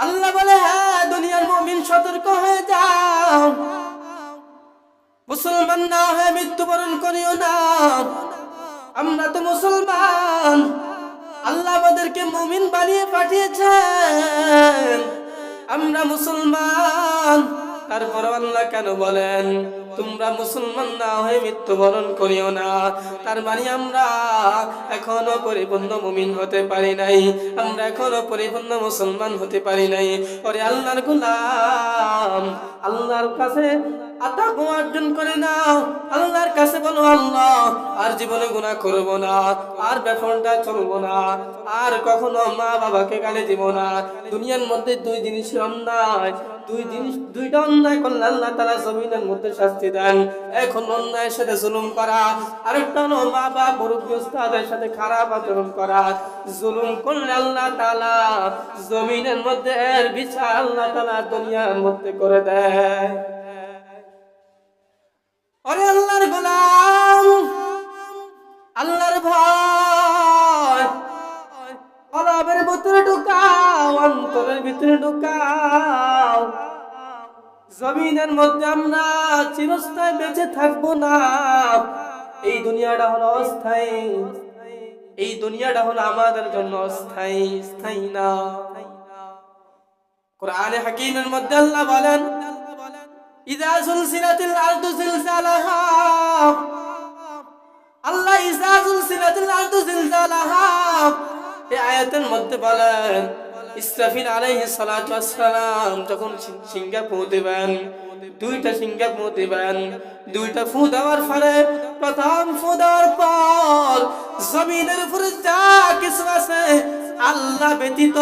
আল্লাহ বলে হ্যাঁ দুনিয়ার মমিন সতর্ক হয়ে যাও। মুসলমান না হয়ে মৃত্যুবরণ করিও না। আমরা তো মুসলমান। আল্লাহ আমাদেরকে মমিন বানিয়ে পাঠিয়েছেন। আমরা মুসলমান। তারপর আল্লাহ কেন বলেন তোমরা মুসলমান না হয়ে মৃত্যুবরণ করিও না। তার মানে আমরা এখনও পরিপূর্ণ মুমিন হতে পারি নাই। আমরা এখনও পরিপূর্ণ মুসলমান হতে পারি নাই। ওরে আল্লাহর গোলাম, আল্লাহর কাছে আর জীবনে গুনাহ করব না, আর ব্যাপারটা চলবো না, আর কখনো মা বাবাকে গালি দিব না। দুনিয়ার মধ্যে দুই জিনিসের অন্যায়, দুই জিনিস, দুইটা অন্যায় করলে আল্লাহ তালা জমিনের মধ্যে শাস্তি দেন। এখন অন্যায়ের সাথে জুলুম করা, আরেকটা হলো মা বাবা মুরব্বী, উস্তাদের সাথে খারাপ আচরণ করা। জুলুম করলে আল্লাহ তালা জমিনের মধ্যে এর বিচার আল্লাহ তালা দুনিয়ার মধ্যে করে দেয়। ওরে আল্লাহর গোলাম, আল্লাহর ভয়। কলবের ভিতরে ঢুকাও, অন্তরের ভিতরে ঢুকাও। জমিনের মধ্যে আমরা চিরস্থায়ী বেঁচে থাকব না। এই দুনিয়াটা হলো অস্থায়ী। এই দুনিয়াটা হলো আমাদের জন্য অস্থায়ী, স্থায়ী না। কোরআনে হাকিমের মধ্যে আল্লাহ বলেন, ইদা সুলসিলাতিল আরদু জিলজালাহা। আল্লাহ ইদা সুলসিলাতিল আরদু জিলজালাহা। এই আয়াতের মধ্যে বলেন ইসরাফিল আলাইহিস সালাতু ওয়াসসালাম যখন সিং- সিংহা ফু দিবেন, দুইটা সিংহা ফু দিবেন, দুইটা ফু দেওয়ার ফলে প্রথম ফু দেওয়ার পর জমিনের উপরে যা কিছু আছে আল্লাহ ব্যতীত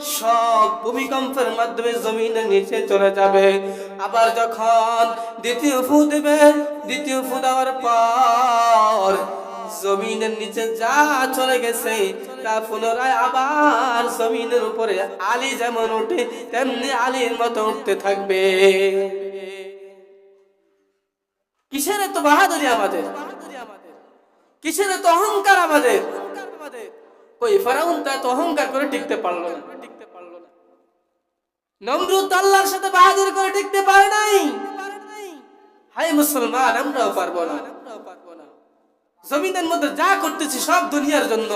সব ভূমিকম্পের মাধ্যমে জমিনের নিচে চলে যাবে। আবার যখন দ্বিতীয় ফু দেবে, দ্বিতীয় ফু দেওয়ার পর জমিনের নিচে যা চলে গেছে, তা পুনরায় আবার জমিনের উপরে আলী যেমন ওঠে তেমনি আলীর মতো উঠতে থাকবে। কিসের এত বাহাদুরি আমাদের? কিসের এত অহংকার আমাদের? কই, ফেরাউন তা এত অহংকার করে টিকতে পারল না। নমরুদ আল্লাহর সাথে বাহাদুর করে টিকতে পারে নাই। হাই মুসলমান, আমরাও পারব না। জমিনের মধ্যে যা করতেছি সব দুনিয়ার জন্য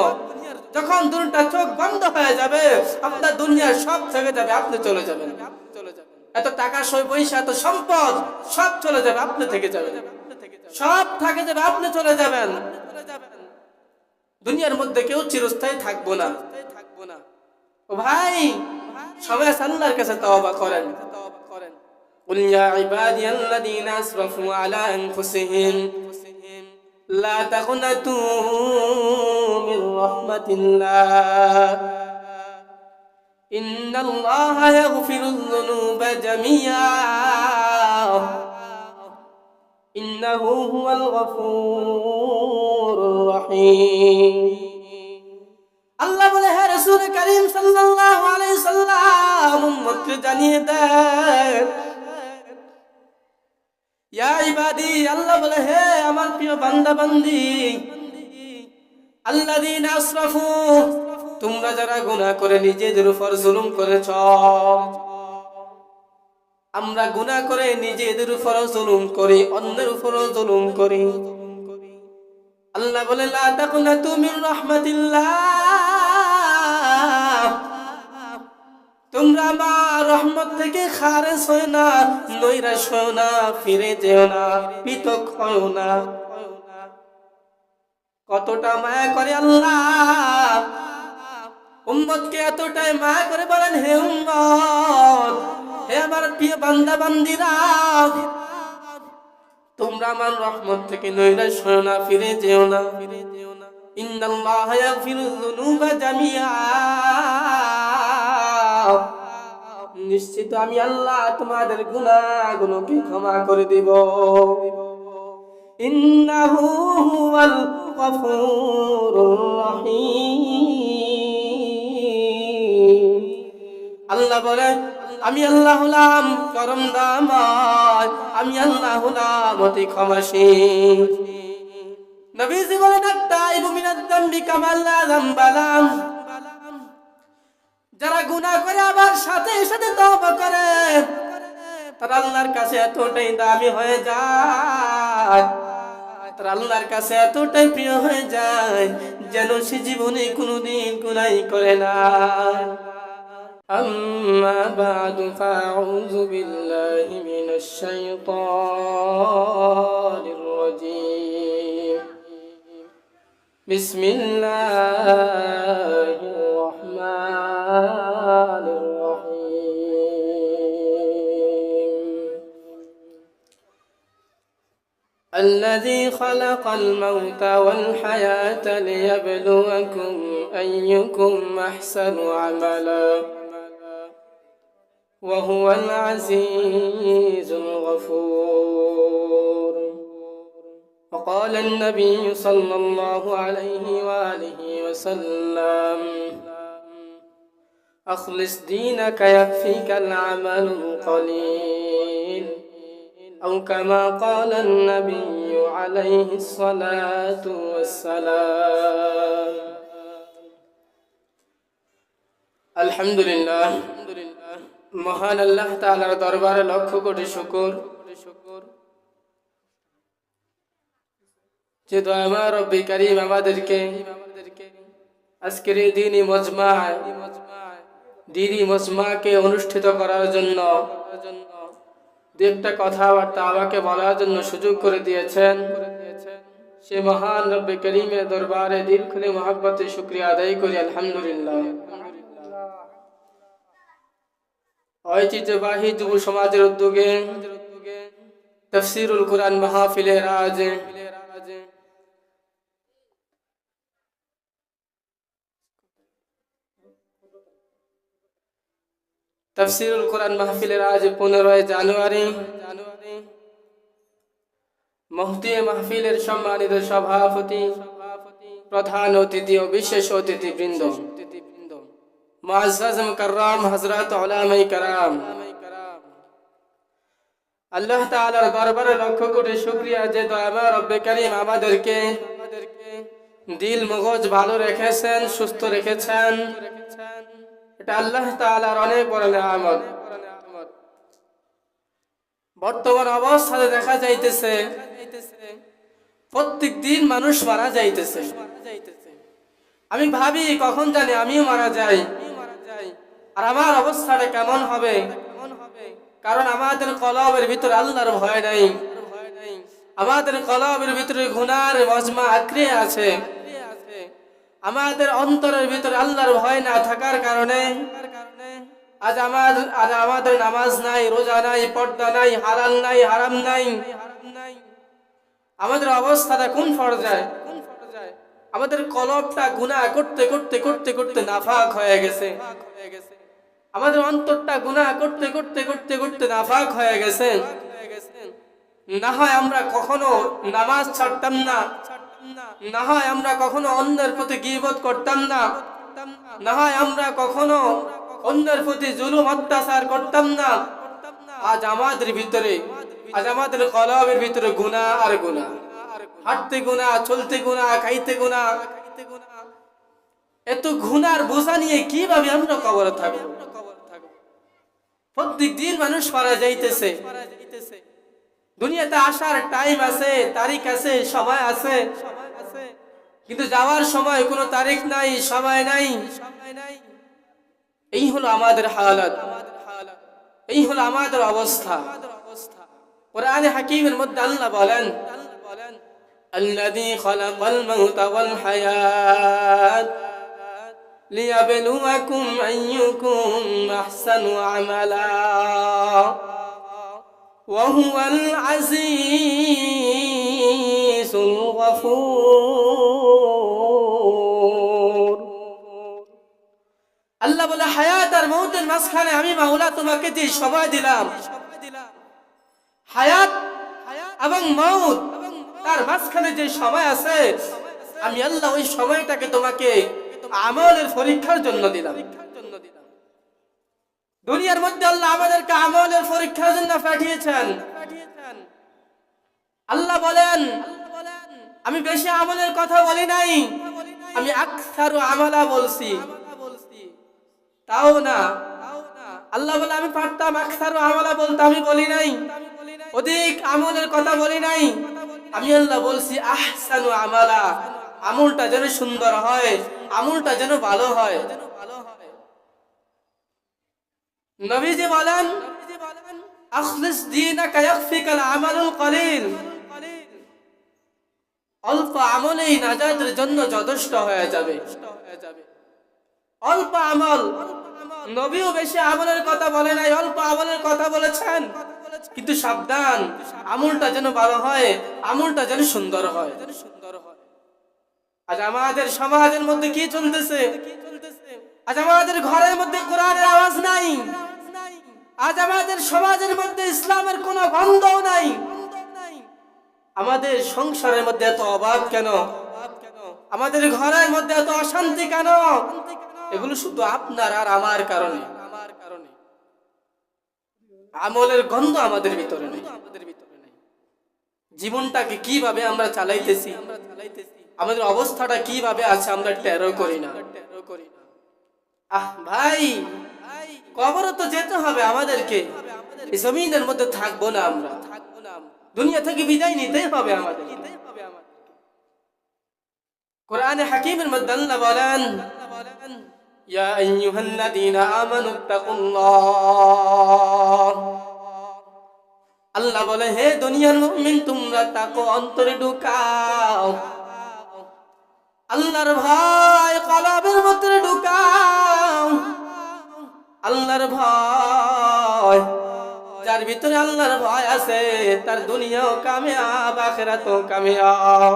যখন দুটা চোখ বন্ধ হয়ে যাবে আপনার দুনিয়ার সব থেকে যাবে আপনি চলে যাবেন এত টাকা সই পয়সা এত সম্পদ সব চলে যাবে আপনি থেকে যাবেন সব থাকে যাবে আপনি চলে যাবেন দুনিয়ার মধ্যে কেউ চিরস্থায়ী থাকবো না ও ভাই সবাই আল্লাহর কাছে তওবা করেন قل يا عبادي الذين أسرفوا على أنفسهم لا تقنطوا من رحمة الله إن الله يغفر الذنوب جميعا إنه هو الغفور الرحيم আল্লাহ বলে হ্যাঁ রসুল করিম সাল্লাল্লাহু আলাইহি সাল্লাম উম্মতকে জানিয়ে দেন আল্লাহ বলে তোমরা যারা করে নিজেদের উপর জুলুম করেছ, আমরা গুনাহ করে নিজেদের উপর জুলুম করি, অন্যের উপরও জুলুম করি। আল্লাহ বলে, লা রাহমাতিল্লাহ। তোমরা আমার রহমত থেকে খারেজ হয় না নৈরাশ না, ফিরে যেও না, পৃথক হয় না। কতটা মায়া করে আল্লাহ। উম্মতকে এতটাই মায়া করে বলেন, হে উম্মত, হে আমার প্রিয় বান্দা, বান্দিরা, তোমরা আমার রহমত থেকে নৈরাশ হয় না, ফিরে যেও না। ফিরে যেও না যুনুবা জামিআ। নিশ্চিত আমি আল্লাহ তোমাদের গুনাহগুলোকে ক্ষমা করে দিব। আল্লাহ বলে, আমি আল্লাহ হলাম করম দামায় আমি আল্লাহ হলাম অতি ক্ষমাসীন নবীজি বলেন আত্তাইবু মিনাদ যামবি কামাল্লা যামবালাম যারা গুনাহ করে আবার সাথে সাথে তওবা করে তার আল্লাহর কাছে এতটাই দামি হয়ে যায় তার আল্লাহর কাছে এতটাই প্রিয় হয়ে যায় যেন সে জীবনে কোনোদিন গুনাই করে না أما بعد فأعوذ بالله من الشيطان الرجيم بسم الله الذي خلق الموت والحياة ليبلوكم أيكم أحسن عملا. وهو العزيز الغفور. وقال النبي صلى الله عليه وآله وسلم أخلص دينك يكفيك العمل القليل. أو كما قال النبي عليه الصلاة والسلام الحمد لله মহান আল্লাহ তাআলার দরবারে লক্ষ কোটি শুকর যে দয়ামা রব্বি করিম আমাদেরকে আজকের এই দিনই মজমায় দিনই মজমাকে অনুষ্ঠিত করার জন্য দু কথাবার্তা আমাকে বলার জন্য সুযোগ করে দিয়েছেন। সে মহান রব্বে করিমের দরবারে দিল খুলে মহাব্বতে শুক্রিয়া আদায় করি, আলহামদুলিল্লাহ। ঐতিহ্যবাহী যুব সমাজের উদ্যোগে তফসিরুল কোরআন মাহফিলের আজ তফসিরুল কোরআন মাহফিলের আজ পনেরোই জানুয়ারি। জানুয়ারি মহতি মাহফিলের সম্মানিত সভাপতি, প্রধান অতিথি ও বিশেষ অতিথি বৃন্দ কাররাম কারাম। আল্লাহ কোটি যে আমাদেরকে দিল মগজ ভালো রেখেছেন, সুস্থ রেখেছেন। এটা আল্লাহ তাআলার অনেক বড় নিয়ামত। বর্তমান অবস্থাতে দেখা যাইতেছে প্রত্যেক দিন মানুষ মারা যাইতেছে। আমি ভাবি, কখন জানি আমিও মারা যাই। আর আমার অবস্থাটা কেমন হবে? কারণ আমাদের কলবের ভিতরে আল্লাহর ভয় নাই। আমাদের কলবের ভিতরে গুনার মজমা আঁকড়ে আছে। আমাদের অন্তরের ভিতরে আল্লাহর ভয় না থাকার কারণে আজ আমার আজ আমাদের নামাজ নাই, রোজা নাই, পর্দা নাই হালাল নাই, হারাম নাই। আমাদের অবস্থাটা কোন পর্যায়ে? আমাদের কলবটা গুনাহ করতে করতে করতে করতে নাফাক হয়ে গেছে। আমাদের অন্তরটা গুনাহ করতে করতে করতে করতে নাফাক হয়ে গেছে। না হয় আমরা কখনো নামাজ ছাড়তাম না। না আমরা কখনো অন্যের প্রতি গিবত করতাম না। না আমরা কখনো অন্যের প্রতি জুলুম, অত্যাচার করতাম না। আজ আমাদের ভিতরে, আজ আমাদের কলবের ভিতরে গুনাহ আর গুনাহ। হাঁটতে গুনাহ, চলতে গুনাহ, খাইতে গুনাহ। এত গুনার বোঝা নিয়ে কীভাবে আমরা কবরে থাকব? প্রত্যেক দিন মানুষ মারা যাইতেছে। দুনিয়াতে আসার টাইম আছে তারিখ আছে সময় আছে কিন্তু যাওয়ার সময় কোনো তারিখ নাই সময় নাই এই হলো আমাদের হালত এই হলো আমাদের অবস্থা কোরআনে হাকিমের মধ্যে আল্লাহ বলেন الذي خلق الموت والحياة ليبلوكم أيكم أحسن عملا وهو العزيز الغفور আল্লাহ বলে হায়াত আর মৌতের মাঝখানে আমি মাওলা তোমাকে যে সময় দিলাম হায়াত এবং মৌত তার মাঝখানে যে সময় আছে আমি আল্লাহ ওই সময়টাকে তোমাকে আমলের পরীক্ষার জন্য দিলাম দুনিয়ার মধ্যে আল্লাহ আমাদেরকে আমলের পরীক্ষার জন্য পাঠিয়েছেন। আল্লাহ বলেন, আমি বেশি আমলের কথা বলি নাই, আমি আকসারু আমলা বলছি। তাও না। আল্লাহ বলে, আমি পারতাম আখতার আমলা বলতে, আমি বলি নাই। অধিক আমলের কথা বলি নাই। আমি আল্লাহ বলছি, আহসানু আমালা। আমলটা যেন সুন্দর হয়, আমলটা যেন ভালো হয়। নবীজি বলেন, আখলিস দীনাকা ইয়াকফিকাল আমালুল কলিল। অল্প আমলেই নাজাতের জন্য যথেষ্ট হয়ে যাবে। অল্প আমল, নবীও বেশি আমলের কথা বলে নাই, অল্প আমলের কথা বলেছেন। কিন্তু সাবধান, আমলটা যেন ভালো হয়, আমলটা যেন সুন্দর হয়। আজ আমাদের সমাজের মধ্যে কি চলতেছে? আজ আমাদের ঘরের মধ্যে কোরআনের আওয়াজ নাই। আজ আমাদের সমাজের মধ্যে ইসলামের কোনো গন্ধও নাই। আমাদের সংসারের মধ্যে এত অভাব কেন? আমাদের ঘরের মধ্যে এত অশান্তি কেন? এগুলো শুধু আপনার আর আমার কারণে। আমার কারণে আমলের গন্ধ আমাদের ভিতরে নেই। আমাদের ভিতরে নেই জীবনটাকে কীভাবে আমরা চালাইতেছি? আমাদের অবস্থাটা কীভাবে আছে আমরা টেরো করি না। আহ, ভাই, কবরও তো যেতে হবে আমাদেরকে। জমিনের মধ্যে থাকব না আমরা। দুনিয়া থেকে বিদায় নিতেই হবে আমাদের। কোরআনে হাকিমের মধ্যে আল্লাহ বলেন বলে, হে দুনিয়ার মুমিন, তোমরা তাকো অন্তরে ঢুকাও। আল্লাহর ভয় কলবের মধ্যে ঢুকাও। আল্লাহর ভয়, যার ভিতরে আল্লাহর ভয় আছে, তার দুনিয়াও কামিয়াব, আখিরাতও কামিয়াব।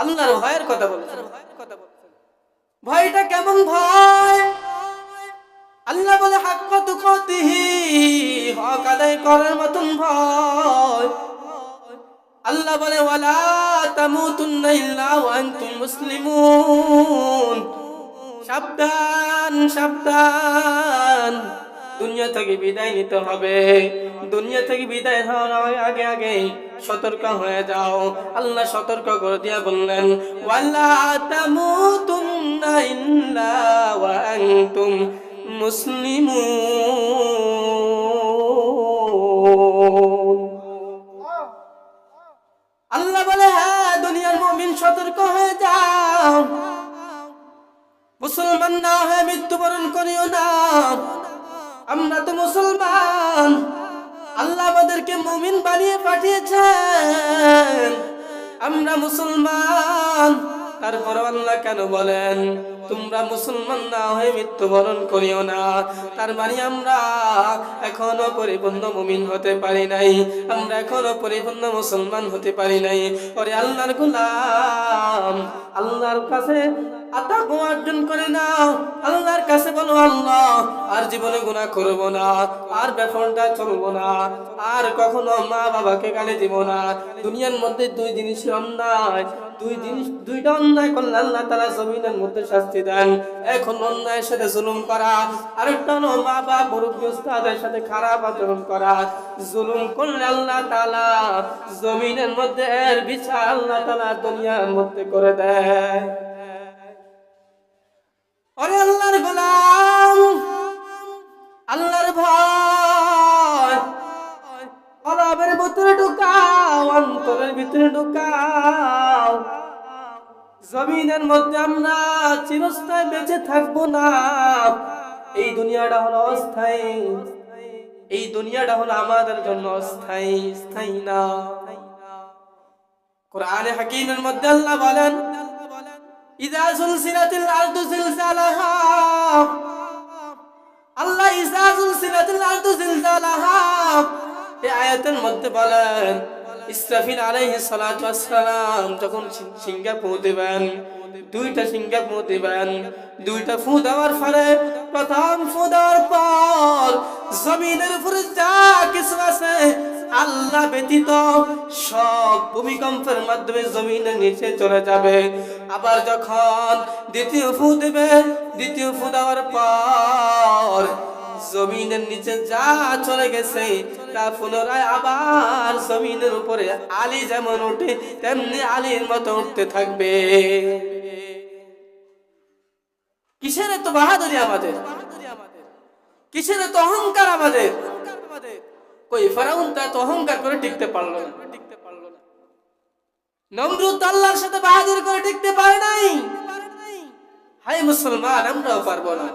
আল্লাহর ভয়ের কথা বলেছেন ভয়টা কেমন ভয়? আল্লাহ বলে হাক কত কতিহি হক আদায় করার মতন ভয়। আল্লাহ বলে, ওয়ালা তামুতুন্না ইল্লা ওয়া আনতুম মুসলিমুন। সাবধান সাবধান। দুনিয়া থেকে বিদায় নিতে হবে। দুনিয়া থেকে বিদায় হওয়ার আগে আগে সতর্ক হয়ে যাও। আল্লাহ সতর্ক করে দিয়া বললেন মুসলিমুন। আল্লাহ বলে হ্যাঁ দুনিয়ার মুমিন সতর্ক হয়ে যাও। মুসলমান না হয়ে মৃত্যুবরণ করিও না। আমরা তো মুসলমান। আল্লাহ আমাদেরকে মুমিন বানিয়ে পাঠিয়েছেন। আমরা মুসলমান। তারপর আল্লাহ কেন বলেন? তোমরা মুসলমান না হয়ে মৃত্যুবরণ করিও না। তার মানে আমরা এখনও পরিপূর্ণ মুমিন হতে পারি নাই। আমরা এখনও পরিপূর্ণ মুসলমান হতে পারি নাই। ওরে আল্লাহর গোলাম, আল্লাহর কাছে অর্জন করে নাও। আল্লাহর কাছে আর জীবনে গুনাহ করব না, আর ব্যাপারটা চলবো না, আর কখনো মা বাবাকে গালি দিব না। দুনিয়ার মধ্যে দুই জিনিসের অন্যায় দুই জিনিস, দুইটা অন্যায় করলে আল্লাহ তালা জমিনের মধ্যে শাস্তি দেন। এখন অন্যায়ের সাথে জুলুম করা, আরেকটা হলো মা উস্তাদের সাথে খারাপ আচরণ করা। জুলুম করলে আল্লাহ তালা জমিনের মধ্যে এর আল্লাহ তালা দুনিয়ার মধ্যে করে দেয়। আল্লাহর গোলাম, আল্লাহর কলবের ভিতরে ঢুকাও, অন্তরের ভিতরে ঢুকাও। জমিনের মধ্যে আমরা চিরস্থায়ী বেঁচে থাকব না। এই দুনিয়াটা হলো অস্থায়ী। এই দুনিয়াটা হলো আমাদের জন্য অস্থায়ী, স্থায়ী না। কোরআনে হাকিমের মধ্যে আল্লাহ বলেন, ইদা সুলসিলাতিল আরদু জিলজালাহা। আল্লাহ ইজা সুলসিলাতিল আরদু জিলজালাহা। এই আয়াতের মধ্যে বলেন, ইসরাফিল আলাইহিস সালাতু ওয়াসসালাম যখন ফু দিবেন, দুইটা ফু দিবেন, দুইটা ফু দেওয়ার ফলে প্রথম ফু দেওয়ার পর জমিনের উপরে যা কিছু আছে, আল্লাহ ব্যতীত সব ভূমিকম্পের মাধ্যমে জমিনের নিচে চলে যাবে। আবার যখন দ্বিতীয় ফু দেবে, দ্বিতীয় ফু দেওয়ার পর জমিনের নিচে যা চলে গেছে তা পুনরায় আবার জমিনের উপরে আলী যেমন ওঠে তেমনি আলীর মতো উঠতে থাকবে। কিসের এত বাহাদুরি আমাদের? কিসের এত অহংকার আমাদের? কই, ফেরাউন তা এত অহংকার করে টিকতে পারল না। নমরুদ আল্লাহর সাথে বাহাদুর করে টিকতে পারে নাই। হাই মুসলমান, আমরাও পারব না।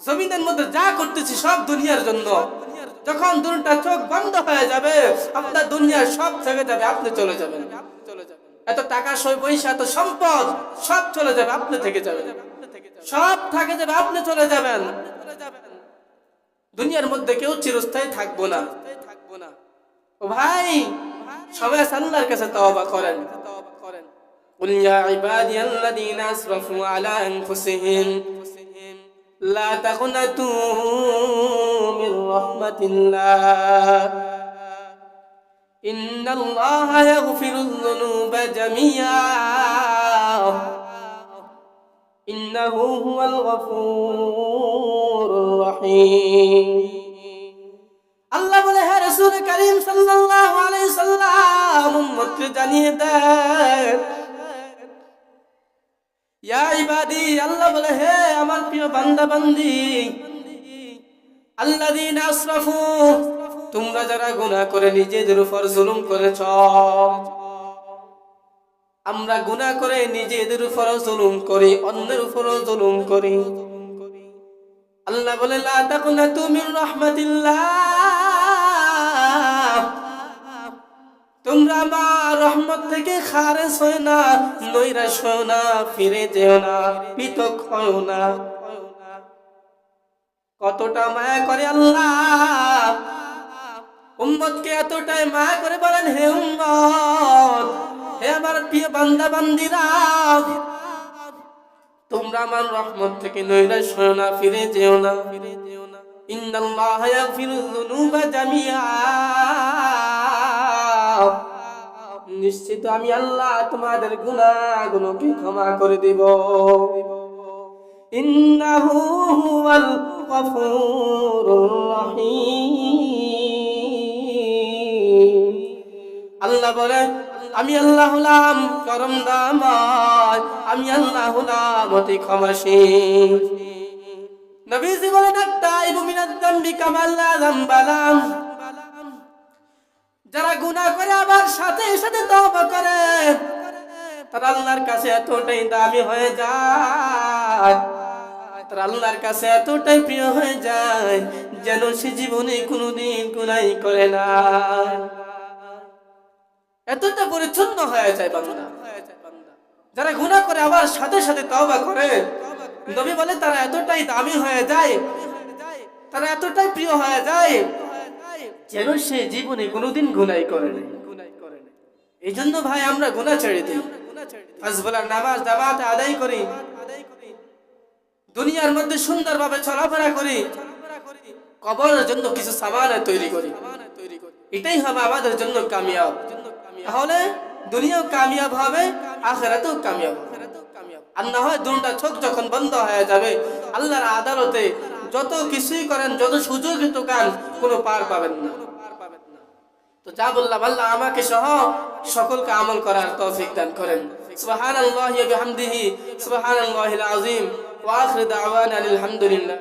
জমিনের মধ্যে যা করতেছি সব দুনিয়ার জন্য। যখন দুটা চোখ বন্ধ হয়ে যাবে আপনার দুনিয়ার সব থেকে যাবে আপনি চলে যাবেন এত টাকা সই পয়সা এত সম্পদ সব চলে যাবে আপনি থেকে যাবেন সব থাকে যাবে আপনি চলে যাবেন দুনিয়ার মধ্যে কেউ চিরস্থায়ী থাকবো না ও ভাই সবাই আল্লাহর কাছে তওবা করেন قل يا عبادي الذين أسرفوا على أنفسهم لا تقنطوا من رحمة الله إن الله يغفر الذنوب جميعا إنه هو الغفور الرحيم আল্লাহ বলে হ্যাঁ রসুল করিম সাল্লাল্লাহু আলাইহি সাল্লাম উম্মতকে জানিয়ে দেন ইয়া ইবাদি আল্লাহ বলে হে আমার প্রিয় বান্দা বান্দি তোমরা যারা গুনাহ করে নিজেদের উপর জুলুম করেছ, আমরা গুনাহ করে নিজেদের উপর জুলুম করি, অন্যের উপরও জুলুম করি। আল্লাহ বলে তোমরা রহমত থেকে খারেজ হয় না না, ফিরে যেও না, পৃথক হয় না। কতটা মায়া করে আল্লাহ। উম্মতকে এতটাই মায়া করে বলেন, হে উম্মত, হে আমার প্রিয় বান্দা, বান্দিরা, তোমরা আমার রহমত থেকে নৈরাশ হয় না, ফিরে যেও না। ফিরে যেও না নিশ্চিত আমি আল্লাহ তোমাদের গুনাহগুলোকে ক্ষমা করে দিব। ইন্নাহু হুয়াল গফুরুর রহিম। আল্লাহ বলে আমি আল্লাহ হলাম করম দামায় আমি আল্লাহ হলাম অতি ক্ষমাসীন নবীজি বলেন আত্তাইবু মিনাদ যামবি কামাল্লা যামবালাম যারা গুনাহ করে আবার সাথে সাথে তওবা করে, তারা আল্লাহর কাছে এতটাই দামি হয়ে যায়। তারা আল্লাহর কাছে এতটাই প্রিয় হয়ে যায়, যেন সে জীবনে কোনোদিন গুনাই করে না। এতটা পরিচ্ছন্ন হয়ে যায় বান্দা। যারা গুনাহ করে, আবার সাথে সাথে তওবা করে। নবী বলে, তারা এতটাই দামি হয়ে যায়, তারা এতটাই প্রিয় হয়ে যায়, যেন সে জীবনে কোনোদিন গুনাই করে নাই এই জন্য ভাই, আমরা গুনাহ ছেড়ে দিই। আজবলার নামাজ দাবাত আদায় করি। দুনিয়ার মধ্যে সুন্দরভাবে চলাফেরা করি, কবরের জন্য কিছু সামান তৈরি করি। এটাই হবে আমাদের জন্য কামিয়াব। তাহলে দুনিয়াও কামিয়াব হবে, আখেরাতেও কামিয়াব আর না হয় দুটা চোখ যখন বন্ধ হয়ে যাবে, আল্লাহর আদালতে যত কিছুই করেন, যত সুযোগ কান কোনো পার পাবেন না। তো যা বললাম, আল্লাহ আমাকে সহ সকলকে আমল করার তৌফিক দান করেন। সুবহানাল্লাহি ওয়া বিহামদিহি, সুবহানাল্লাহিল আযীম। ওয়া আখির দাওয়ানা আলহামদুলিল্লাহ